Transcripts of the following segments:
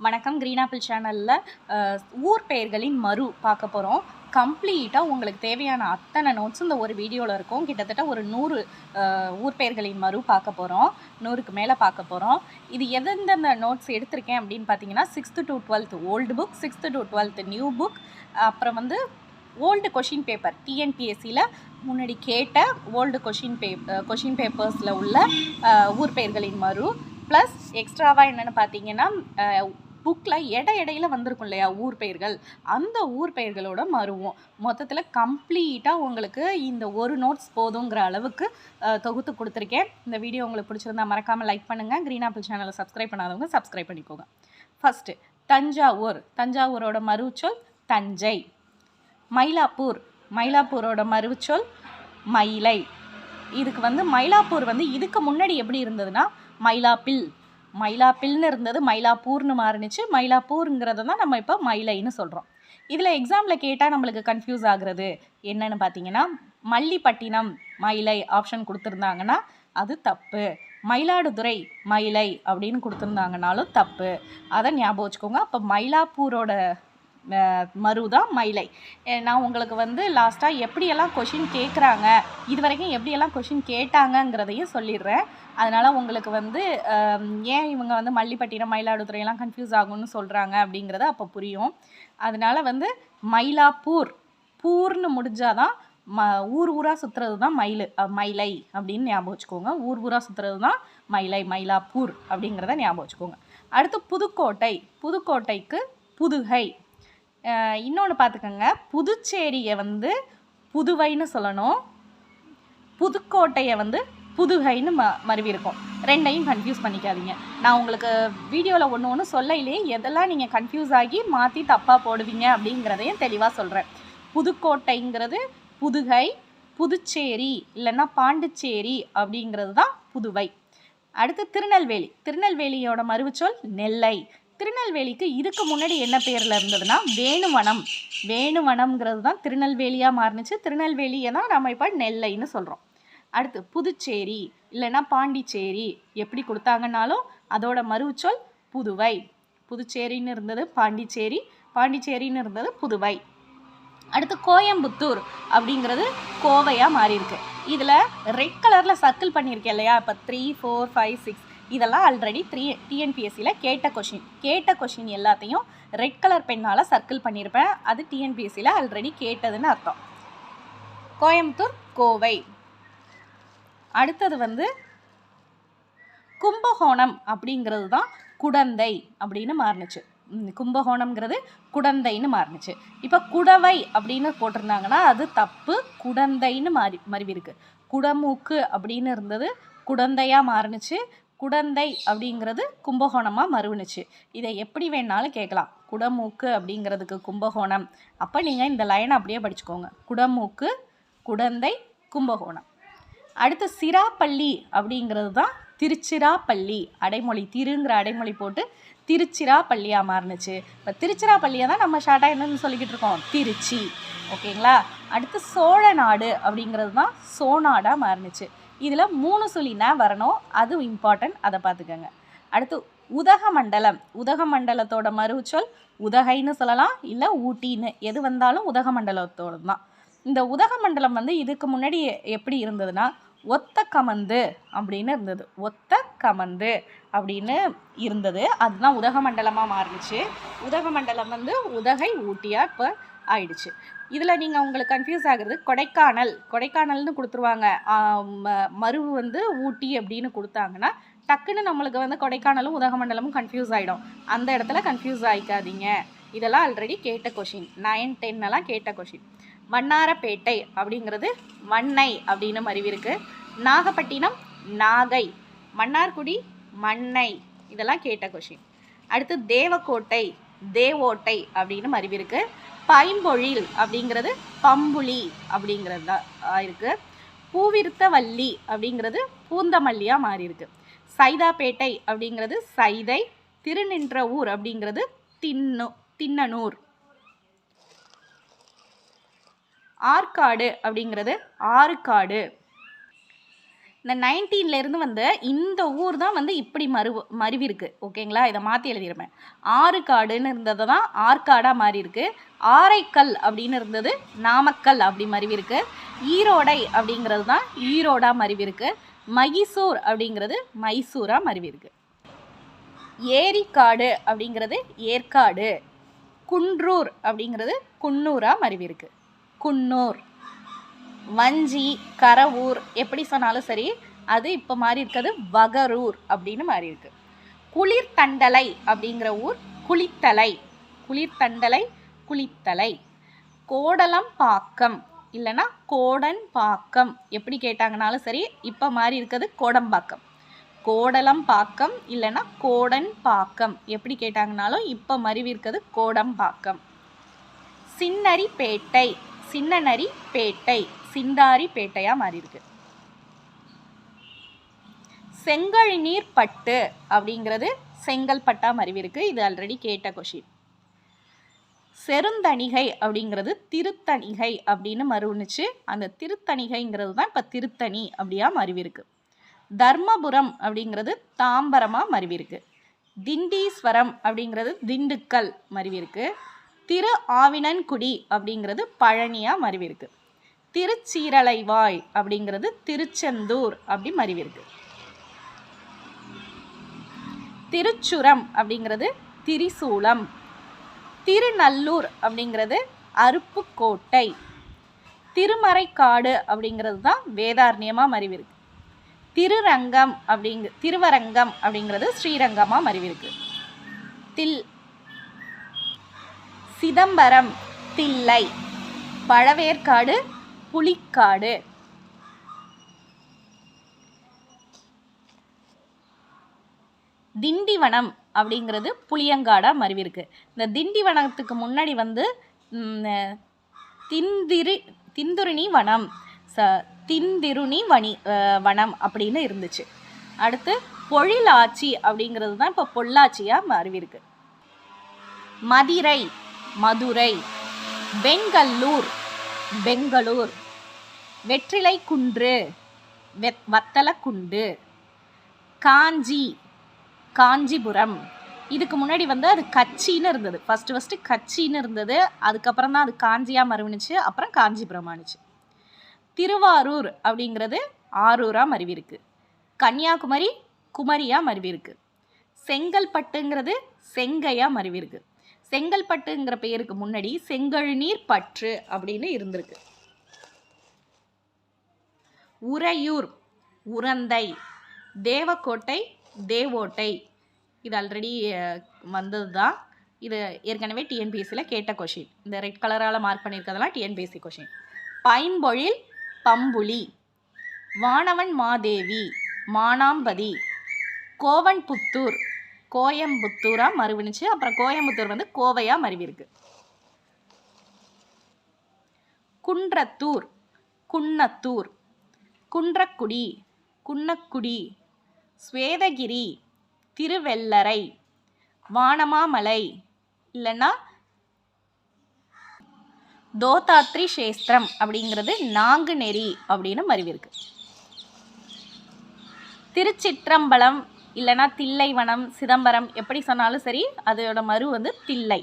வணக்கம் green apple சேனலில் ஊர் பெயர்களின் மறு பார்க்க போகிறோம் கம்ப்ளீட்டாக உங்களுக்கு தேவையான அத்தனை நோட்ஸ் இந்த ஒரு வீடியோவில் இருக்கும். கிட்டத்தட்ட ஒரு நூறு ஊர் பெயர்களின் மறு பார்க்க போகிறோம் நூறுக்கு மேலே பார்க்க போகிறோம் இது எந்தெந்த நோட்ஸ் எடுத்திருக்கேன் அப்படின்னு பார்த்தீங்கன்னா sixth to twelfth old book sixth to twelfth new book அப்புறம் வந்து ஓல்டு கொஷின் பேப்பர் டிஎன்பிஎஸ்சியில் முன்னாடி கேட்ட ஓல்டு கொஷின் பே கொஷின் பேப்பர்ஸில் உள்ள ஊர் பெயர்களின் மறு ப்ளஸ் எக்ஸ்ட்ராவாக என்னென்னு பார்த்தீங்கன்னா புக்கில் இட இடையில வந்திருக்கும் இல்லையா ஊர் பெயர்கள்? அந்த ஊர் பெயர்களோட மறுவோம். மொத்தத்தில் கம்ப்ளீட்டாக உங்களுக்கு இந்த ஒரு நோட்ஸ் போதுங்கிற அளவுக்கு தொகுத்து கொடுத்துருக்கேன். இந்த வீடியோ உங்களுக்கு பிடிச்சிருந்தா மறக்காமல் லைக் பண்ணுங்கள் க்ரீன் ஆப்பிள் சேனலை சப்ஸ்கிரைப் பண்ணாதவங்க சப்ஸ்கிரைப் பண்ணிக்கோங்க. ஃபஸ்ட்டு தஞ்சாவூர். தஞ்சாவூரோட மறுச்சொல் தஞ்சை. மயிலாப்பூர். மயிலாப்பூரோட மறுச்சொல் மயிலை. இதுக்கு வந்து மயிலாப்பூர் வந்து இதுக்கு முன்னாடி எப்படி இருந்ததுன்னா மயிலாப்பில். மயிலாப்பில்னு இருந்தது. மயிலாப்பூர்னு மாறினுச்சு. மயிலாப்பூருங்கிறத தான் நம்ம இப்போ மயிலைன்னு சொல்கிறோம் இதில் எக்ஸாமில் கேட்டால் நம்மளுக்கு கன்ஃபியூஸ் ஆகுறது என்னன்னு பார்த்தீங்கன்னா மல்லிப்பட்டினம் மயிலை ஆப்ஷன் கொடுத்துருந்தாங்கன்னா அது தப்பு. மயிலாடுதுறை மயிலை அப்படின்னு கொடுத்துருந்தாங்கனாலும் தப்பு. அதை ஞாபகம் வச்சுக்கோங்க. அப்போ மயிலாப்பூரோட அஹ், மறு தான் மயிலை நான் உங்களுக்கு வந்து லாஸ்ட்டாக எப்படியெல்லாம் கொஷின் கேட்குறாங்க இது வரைக்கும் எப்படியெல்லாம் கொஷின் கேட்டாங்கங்கிறதையும் சொல்லிடுறேன். அதனால் உங்களுக்கு வந்து ஏன் இவங்க வந்து மல்லிப்பட்டினம் மயிலாடுதுறையெல்லாம் கன்ஃபியூஸ் ஆகும்னு சொல்கிறாங்க அப்படிங்கிறத அப்போ புரியும். அதனால் வந்து மயிலாப்பூர் பூர்னு முடிஞ்சாதான் ம ஊர் ஊராக சுற்றுறது தான் மயில் மயிலை அப்படின்னு ஞாபகம் வச்சுக்கோங்க. ஊர் ஊராக சுற்றுறது தான் மயிலை மயிலாப்பூர் அப்படிங்கிறத ஞாபகம் வச்சுக்கோங்க. அடுத்து புதுக்கோட்டை புதுக்கோட்டைக்கு புதுகை. இன்னொன்று பார்த்துக்கோங்க புதுச்சேரியை வந்து புதுவைன்னு சொல்லணும். புதுக்கோட்டையை வந்து புதுகைன்னு ம மருவி இருக்கும் ரெண்டையும் கன்ஃபியூஸ் பண்ணிக்காதீங்க. நான் உங்களுக்கு வீடியோவில் ஒன்று ஒன்று சொல்லையிலே எதெல்லாம் நீங்கள் கன்ஃபியூஸ் ஆகி மாற்றி தப்பாக போடுவீங்க அப்படிங்கிறதையும் தெளிவாக சொல்கிறேன் புதுக்கோட்டைங்கிறது புதுகை புதுச்சேரி இல்லைன்னா பாண்டிச்சேரி அப்படிங்கிறது தான் புதுவை. அடுத்து திருநெல்வேலி. திருநெல்வேலியோட மறுவுச்சொல் நெல்லை. திருநெல்வேலிக்கு இதுக்கு முன்னாடி என்ன பேரில் இருந்ததுன்னா வேணுவனம். வேணுவனம்ங்கிறது தான் திருநெல்வேலியாக மாறுனுச்சு. திருநெல்வேலியை தான் நம்ம இப்போ நெல்லைன்னு சொல்கிறோம் அடுத்து புதுச்சேரி இல்லைன்னா பாண்டிச்சேரி எப்படி கொடுத்தாங்கன்னாலும் அதோட மறுச்சொல் புதுவை. புதுச்சேரின்னு இருந்தது பாண்டிச்சேரி பாண்டிச்சேரின்னு இருந்தது புதுவை. அடுத்து கோயம்புத்தூர் அப்படிங்கிறது கோவையாக மாறியிருக்கு. இதில் ரெட் கலரில் சர்க்கிள் பண்ணியிருக்கேன் இல்லையா? இப்போ த்ரீ ஃபோர் ஃபைவ் சிக்ஸ் இதெல்லாம் ஆல்ரெடி த்ரீ டிஎன்பிஎஸ்சியில் கேட்ட கொஷின் கேட்ட கொஷின் எல்லாத்தையும் ரெட் கலர் பெண்ணால் சர்க்கிள் பண்ணியிருப்பேன் அது டிஎன்பிஎஸ்சியில் ஆல்ரெடி கேட்டதுன்னு அர்த்தம். கோயம்புத்தூர் கோவை. அடுத்தது வந்து கும்பகோணம் அப்படிங்கிறது தான் குடந்தை அப்படின்னு மாறுனுச்சு. கும்பகோணம்ங்கிறது குடந்தைன்னு மாறுனுச்சு. இப்போ குடவை அப்படின்னு போட்டிருந்தாங்கன்னா அது தப்பு குடந்தைன்னு மாறி மறுவிருக்கு குடமூக்கு அப்படின்னு இருந்தது குடந்தையாக மாறுனுச்சு. குடந்தை அப்படிங்கிறது கும்பகோணமாக மறுவணுச்சு இதை எப்படி வேணாலும் கேட்கலாம். குடமூக்கு அப்படிங்கிறதுக்கு கும்பகோணம். அப்போ நீங்கள் இந்த லைனை அப்படியே படிச்சுக்கோங்க. குடமூக்கு குடந்தை கும்பகோணம். அடுத்து சிராப்பள்ளி அப்படிங்கிறது தான் திருச்சிராப்பள்ளி. அடைமொழி திருங்கிற அடைமொழி போட்டு திருச்சிராப்பள்ளியாக மாறுனுச்சு. இப்போ திருச்சிராப்பள்ளியை தான் நம்ம ஷார்ட்டாக என்னன்னு சொல்லிக்கிட்டு இருக்கோம். திருச்சி. ஓகேங்களா? அடுத்து சோழ நாடு அப்படிங்கிறது தான் சோநாடாக மாறுனுச்சு. இதில் மூணு சுழினா வரணும். அது இம்பார்ட்டன்ட் அதை பார்த்துக்கோங்க. அடுத்து உதகமண்டலம். உதகமண்டலத்தோட மறுச்சொல் உதகைன்னு சொல்லலாம் இல்லை ஊட்டின்னு. எது வந்தாலும் உதகமண்டலத்தோட தான் இந்த உதகமண்டலம் வந்து இதுக்கு முன்னாடி எப்படி இருந்ததுன்னா ஒத்த கமந்து அப்படின்னு இருந்தது. ஒத்த கமந்து அப்படின்னு இருந்தது. அதுதான் உதகமண்டலமாக மாறிச்சு. உதகமண்டலம் வந்து உதகை ஊட்டியாக இப்போ ஆயிடுச்சு. இதில் நீங்கள் உங்களுக்கு கன்ஃபியூஸ் ஆகுறது கொடைக்கானல். கொடைக்கானல்னு கொடுத்துருவாங்க. மருவு ம- வந்து ஊட்டி அப்படின்னு கொடுத்தாங்கன்னா டக்குன்னு நம்மளுக்கு வந்து கொடைக்கானலும் உதகமண்டலமும் கன்ஃபியூஸ் ஆகிடும் அந்த இடத்துல கன்ஃபியூஸ் ஆகிக்காதீங்க இதெல்லாம் ஆல்ரெடி கேட்ட கொஷின் நைன் டென்னெல்லாம் கேட்ட கொஷின் வண்ணாரப்பேட்டை அப்படிங்கிறது வண்ணை அப்படின்னு மருவி இருக்குது நாகப்பட்டினம் நாகை. மன்னார்குடி மண்ணை. இதெல்லாம் கேட்ட கொஷின் அடுத்து தேவக்கோட்டை. தேவோட்டை அப்படின்னு மருவி இருக்கு. பைம்பொழில் அப்படிங்கிறது பம்புலி அப்படிங்கிறது தான் இருக்கு. பூவிருத்தவல்லி அப்படிங்கிறது பூந்தமல்லியாக மாறி இருக்கு. சைதாப்பேட்டை அப்படிங்கிறது சைதை திருநின்ற ஊர் அப்படிங்கிறது தின்னு தின்னனூர். ஆற்காடு அப்படிங்கிறது ஆறுக்காடு. இந்த 19 இருந்து வந்து இந்த ஊர் தான் வந்து இப்படி மருவு மருவிருக்கு. ஓகேங்களா? இதை மாற்றி எழுதிடுமே ஆறுக்காடுன்னு இருந்தது தான் ஆற்காடாக மாறி இருக்கு ஆரைக்கல் அப்படின்னு இருந்தது நாமக்கல் அப்படி மருவி ஈரோடை அப்படிங்கிறது தான் ஈரோடாக மருவிருக்கு. மைசூர் அப்படிங்கிறது மைசூராக மருவிருக்கு. ஏரிக்காடு அப்படிங்கிறது ஏற்காடு. குன்றூர் அப்படிங்கிறது குன்னூராக மருவிருக்கு. குன்னூர். வஞ்சி கரவூர் எப்படி சொன்னாலும் சரி அது இப்போ மாறி இருக்கிறது வகரூர் அப்படின்னு மாறி இருக்கு. குளிர்தண்டலை அப்படிங்கிற ஊர் குளித்தலை. குளிர்தண்டலை குளித்தலை. கோடலம்பாக்கம் இல்லைன்னா கோடன்பாக்கம் எப்படி கேட்டாங்கனாலும் சரி இப்போ மாறி இருக்கிறது கோடம்பாக்கம் கோடலம்பாக்கம் இல்லைன்னா கோடன்பாக்கம் எப்படி கேட்டாங்கனாலும் இப்போ மருவி இருக்கிறது கோடம்பாக்கம் சின்னரிப்பேட்டை சின்னநரி பேட்டை. சிந்தாரி பேட்டையாக மாறி இருக்கு செங்கழிநீர் பட்டு அப்படிங்கிறது செங்கல் பட்டா மறிவிருக்கு இது ஆல்ரெடி கேட்ட கொஷின் செருந்தணிகை அப்படிங்கிறது திருத்தணிகை அப்படின்னு மறுவுனுச்சு அந்த திருத்தணிகைங்கிறது தான் இப்போ திருத்தணி அப்படியா மறிவிருக்கு தர்மபுரம் அப்படிங்கிறது தாம்பரமாக மறிவிருக்கு திண்டீஸ்வரம் அப்படிங்கிறது திண்டுக்கல் மருவிருக்கு திரு ஆவினன்குடி அப்படிங்கிறது பழனியாக மறிவிருக்கு திருச்சீரலைவாய் அப்படிங்கிறது திருச்செந்தூர் அப்படி மறிவிருக்கு திருச்சுரம் அப்படிங்கிறது திரிசூலம். திருநல்லூர் அப்படிங்கிறது அருப்புக்கோட்டை. திருமறைக்காடு அப்படிங்கிறது தான் வேதாரண்யமாக மறிவிருக்கு திருரங்கம் அப்படிங்க திருவரங்கம் அப்படிங்கிறது ஸ்ரீரங்கமாக மறிவிருக்கு தில் சிதம்பரம் தில்லை பழவேற்காடு புலிக்காடு. திண்டிவனம் அப்படிங்கிறது புளியங்காடாக மருவிருக்கு இந்த திண்டிவனத்துக்கு முன்னாடி வந்து ம், திந்திரு திந்துருணி வனம் ச திந்திருணி வனி அஹ், வனம் அப்படின்னு இருந்துச்சு. அடுத்து பொழிலாட்சி அப்படிங்கிறது தான் இப்போ பொள்ளாச்சியாக மருவிருக்கு மதிரை மதுரை பெங்கல்லூர் பெங்களூர். வெற்றிலை குன்று வெத் வத்தலக்குண்டு காஞ்சி காஞ்சிபுரம். இதுக்கு முன்னாடி வந்து அது கட்சின்னு இருந்தது. ஃபஸ்ட்டு ஃபஸ்ட்டு கட்சின்னு இருந்தது. அதுக்கப்புறம் தான் அது காஞ்சியாக மறுவினுச்சு. அப்புறம் காஞ்சிபுரம் ஆணுச்சு. திருவாரூர் அப்படிங்கிறது ஆரூராக மருவிருக்கு. கன்னியாகுமரி குமரியாக மருவிருக்கு. செங்கல்பட்டுங்கிறது செங்கையாக மருவிருக்கு. செங்கல்பட்டுங்கிற பெயருக்கு முன்னாடி செங்கழுநீர் பற்று அப்படின்னு இருந்திருக்கு. உறையூர் உரந்தை தேவக்கோட்டை தேவோட்டை. இது ஆல்ரெடி வந்தது தான் இது ஏற்கனவே டிஎன்பிஎஸ்சியில் கேட்ட கொஷின் இந்த ரெட் கலரால் மார்க் பண்ணியிருக்கிறதெல்லாம் டிஎன்பிஎஸ்சி கொஷின் பைம்பொழில் பம்புலி வானவன் மாதேவி மானாம்பதி கோவன்புத்தூர் கோயம்புத்தூராக மறுவினுச்சு அப்புறம் கோயம்புத்தூர் வந்து கோவையாக மருவிருக்கு குன்றத்தூர் குன்னத்தூர் குன்றக்குடி குன்னக்குடி ஸ்வேதகிரி திருவெல்லரை வானமாமலை இல்லைன்னா தோதாத்ரி சேஸ்திரம் அப்படிங்கிறது நாங்குநெறி அப்படின்னு மருவிருக்கு திருச்சிற்றம்பலம் இல்லைன்னா தில்லைவனம் சிதம்பரம் எப்படி சொன்னாலும் சரி அதோட மறு வந்து தில்லை.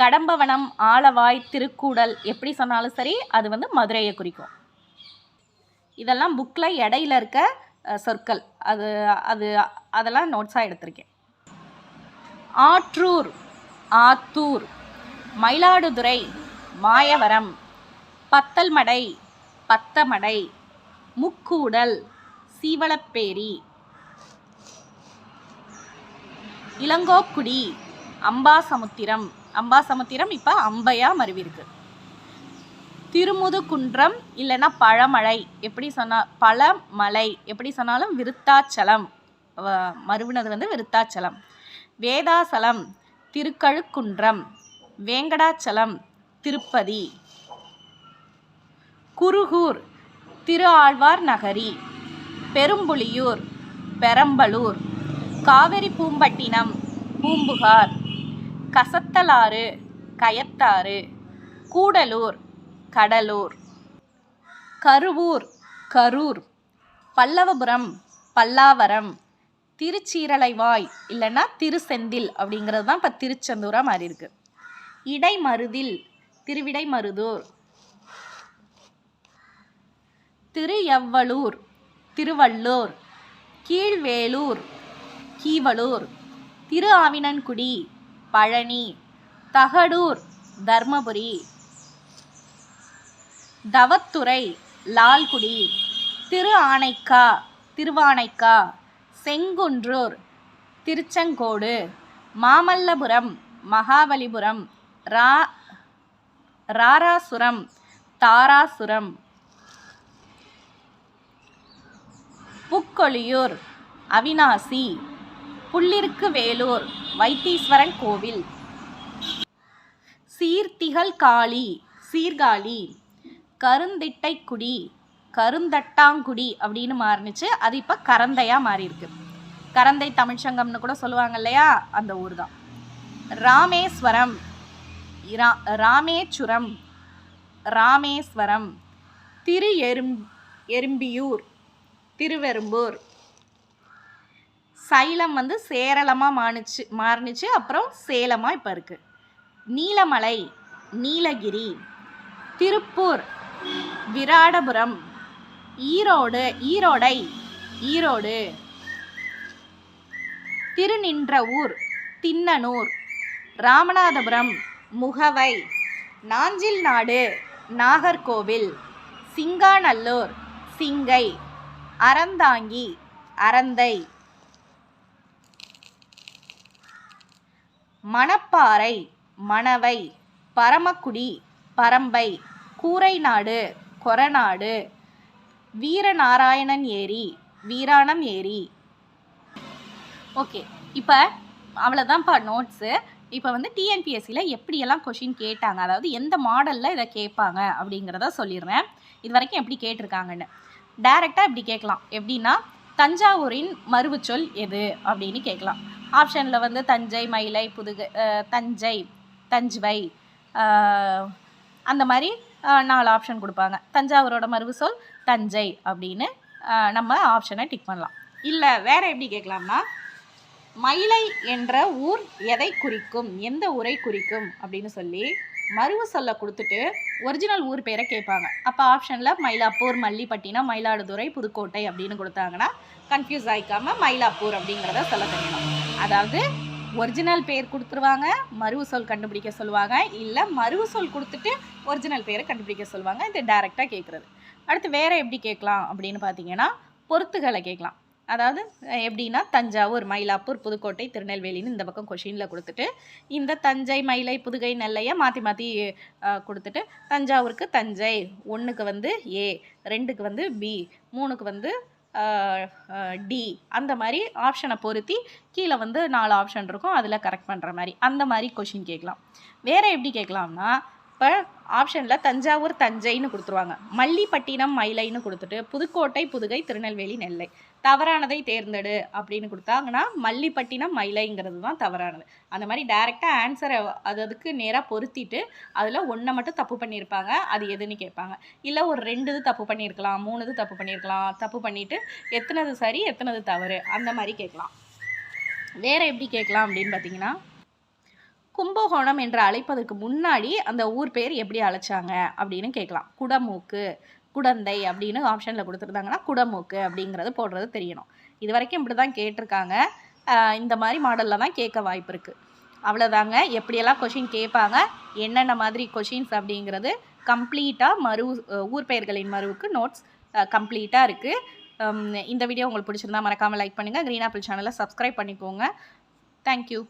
கடம்பவனம் ஆலவாய் திருக்கூடல் எப்படி சொன்னாலும் சரி அது வந்து மதுரையை குறிக்கும். இதெல்லாம் புக்கில் இடையில இருக்க சொற்கள். அது அது அதெல்லாம் நோட்ஸாக எடுத்திருக்கேன். ஆற்றூர் ஆத்தூர் மயிலாடுதுறை மாயவரம் பத்தல்மடை பத்தமடை முக்கூடல் சீவலப்பேரி இளங்கோக்குடி அம்பாசமுத்திரம். அம்பாசமுத்திரம் இப்போ அம்பையா மருவிருக்கு திருமுதுகுன்றம் இல்லைன்னா பழமழை. எப்படி சொன்னா பழமலை எப்படி சொன்னாலும் விருத்தாச்சலம். மறுவினது வந்து விருத்தாச்சலம். வேதாசலம் திருக்கழுக்குன்றம். வேங்கடாச்சலம் திருப்பதி. குருகூர் திரு ஆழ்வார் நகரி. பெரும்புலியூர் பெரம்பலூர். காவிரி பூம்பட்டினம் பூம்புகார் கசத்தலாறு கயத்தாறு கூடலூர் கடலூர் கருவூர் கரூர் பல்லவபுரம் பல்லாவரம் திருச்சீரலைவாய் இல்லைன்னா திருச்செந்தில் அப்படிங்கிறது தான் இப்போ திருச்செந்தூராக மாறி இருக்கு இடைமருதில் திருவிடைமருதூர் திரு எவ்வளூர் திருவள்ளூர் கீழ்வேலூர் கீவளூர் திரு ஆவினன்குடி பழனி தகடூர் தர்மபுரி தவத்துறை லால்குடி திரு ஆனைக்கா திருவானைக்கா செங்குன்றூர் திருச்செங்கோடு மாமல்லபுரம் மகாபலிபுரம் ரா ராராசுரம் தாராசுரம். புக்கொழியூர் அவினாசி புள்ளிருக்கு வேலூர் வைத்தீஸ்வரன் கோவில். சீர்த்திகள் காளி சீர்காழி கருந்திட்டைக்குடி கருந்தட்டாங்குடி அப்படின்னு மாறினுச்சு. அது இப்போ கரந்தையாக மாறியிருக்கு. கரந்தை தமிழ்ச்சங்கம்னு கூட சொல்லுவாங்க இல்லையா? அந்த ஊர் தான் ராமேஸ்வரம் ரா ராமேச்சுரம் ராமேஸ்வரம் திரு எறும் எறும்பியூர் திருவெரும்பூர் சைலம் வந்து சேரளமாக மாணிச்சு மாறுனுச்சு. அப்புறம் சேலமாக இப்போ இருக்குது நீலமலை நீலகிரி திருப்பூர் விராடபுரம் ஈரோடு ஈரோடை ஈரோடு திருநின்றவூர் தின்னனூர் ராமநாதபுரம் முகவை நாஞ்சில் நாடு நாகர்கோவில் சிங்காநல்லூர் சிங்கை அறந்தாங்கி அறந்தை. மணப்பாறை மணவை பரமக்குடி பரம்பை கூரைநாடு கொரநாடு வீரநாராயணன் ஏரி வீராணம் ஏரி. ஓகே இப்போ அவ்வளோதான்ப்பா நோட்ஸு இப்போ வந்து டிஎன்பிஎஸ்சியில் எப்படியெல்லாம் கொஷின் கேட்டாங்க? அதாவது எந்த மாடலில் இதை கேட்பாங்க? அப்படிங்கிறத சொல்லிடுறேன். இது வரைக்கும் எப்படி கேட்டிருக்காங்கன்னு. டேரெக்டாக இப்படி கேட்கலாம். எப்படின்னா தஞ்சாவூரின் மறுவுச்சொல் எது? அப்படின்னு கேட்கலாம். ஆப்ஷனில் வந்து தஞ்சை மயிலை புதுகை தஞ்சை தஞ்சுவை அந்த மாதிரி நாலு ஆப்ஷன் கொடுப்பாங்க. தஞ்சாவூரோட மறுவுச்சொல் தஞ்சை அப்படின்னு நம்ம ஆப்ஷனை டிக் பண்ணலாம். இல்லை வேற எப்படி கேட்கலாம்னா மயிலை என்ற ஊர் எதை குறிக்கும்? எந்த ஊரை குறிக்கும்? அப்படின்னு சொல்லி மருவு சொல்ல கொடுத்துட்டு ஒரிஜினல் ஊர் பேரை கேட்பாங்க. அப்போ ஆப்ஷனில் மயிலாப்பூர் மல்லிப்பட்டினம் மயிலாடுதுறை புதுக்கோட்டை அப்படின்னு கொடுத்தாங்கன்னா கன்ஃபியூஸ் ஆகிக்காமல் மயிலாப்பூர் அப்படிங்கிறத சொல்ல தெரியணும் அதாவது ஒரிஜினல் பேர் கொடுத்துருவாங்க மருவு சொல் கண்டுபிடிக்க சொல்லுவாங்க இல்லை மருவு சொல் கொடுத்துட்டு ஒரிஜினல் பேரை கண்டுபிடிக்க சொல்லுவாங்க இது டைரெக்டாக கேட்குறது அடுத்து வேறு எப்படி கேட்கலாம் அப்படின்னு பார்த்தீங்கன்னா பொருத்துகளை கேட்கலாம். அதாவது எப்படின்னா தஞ்சாவூர் மயிலாப்பூர் புதுக்கோட்டை திருநெல்வேலின்னு இந்த பக்கம் கொஷினில் கொடுத்துட்டு இந்த தஞ்சை மயிலை புதுகை நெல்லையை மாற்றி மாற்றி கொடுத்துட்டு தஞ்சாவூருக்கு தஞ்சை ஒன்றுக்கு வந்து ஏ ரெண்டுக்கு வந்து பி மூணுக்கு வந்து டி அந்த மாதிரி ஆப்ஷனை பொருத்தி கீழே வந்து நாலு ஆப்ஷன் இருக்கும். அதில் கரெக்ட் பண்ணுற மாதிரி. அந்த மாதிரி கொஷின் கேட்கலாம். வேறு எப்படி கேட்கலாம்னா இப்போ ஆப்ஷனில் தஞ்சாவூர் தஞ்சைன்னு கொடுத்துருவாங்க. மல்லிப்பட்டினம் மயிலைன்னு கொடுத்துட்டு புதுக்கோட்டை புதுகை திருநெல்வேலி நெல்லை. தவறானதை தேர்ந்தெடு அப்படின்னு கொடுத்தாங்கன்னா மல்லிப்பட்டினம் மயிலைங்கிறது தான் தவறானது. அந்த மாதிரி டைரெக்டாக ஆன்சரை அது அதுக்கு நேராக பொருத்திட்டு அதில் ஒன்றை மட்டும் தப்பு பண்ணியிருப்பாங்க. அது எதுன்னு கேட்பாங்க. இல்லை ஒரு ரெண்டு இது தப்பு பண்ணியிருக்கலாம் மூணு இது தப்பு பண்ணியிருக்கலாம் தப்பு பண்ணிவிட்டு எத்தனது சரி எத்தனது தவறு அந்த மாதிரி கேட்கலாம். வேறு எப்படி கேட்கலாம் அப்படின்னு பார்த்தீங்கன்னா கும்பகோணம் என்று அழைப்பதற்கு முன்னாடி அந்த ஊர் பேர் எப்படி அழைச்சாங்க அப்படின்னு கேட்கலாம். குடமூக்கு குடந்தை அப்படின்னு ஆப்ஷனில் கொடுத்துருந்தாங்கன்னா குடமூக்கு அப்படிங்கிறது போடுறது தெரியணும். இது வரைக்கும் இப்படி தான் கேட்டிருக்காங்க இந்த மாதிரி மாடலில் தான் கேட்க வாய்ப்பு இருக்குது அவ்வளோதாங்க எப்படியெல்லாம் கொஷின் கேட்பாங்க என்னென்ன மாதிரி கொஷின்ஸ் அப்படிங்கிறது கம்ப்ளீட்டாக மறு ஊர் பெயர்களின் மறுவுக்கு நோட்ஸ் கம்ப்ளீட்டாக இருக்குது இந்த வீடியோ உங்களுக்கு பிடிச்சிருந்தா மறக்காமல் லைக் பண்ணுங்கள் க்ரீன் ஆப்பிள் சேனலை சப்ஸ்கிரைப் பண்ணிக்கோங்க. Thank you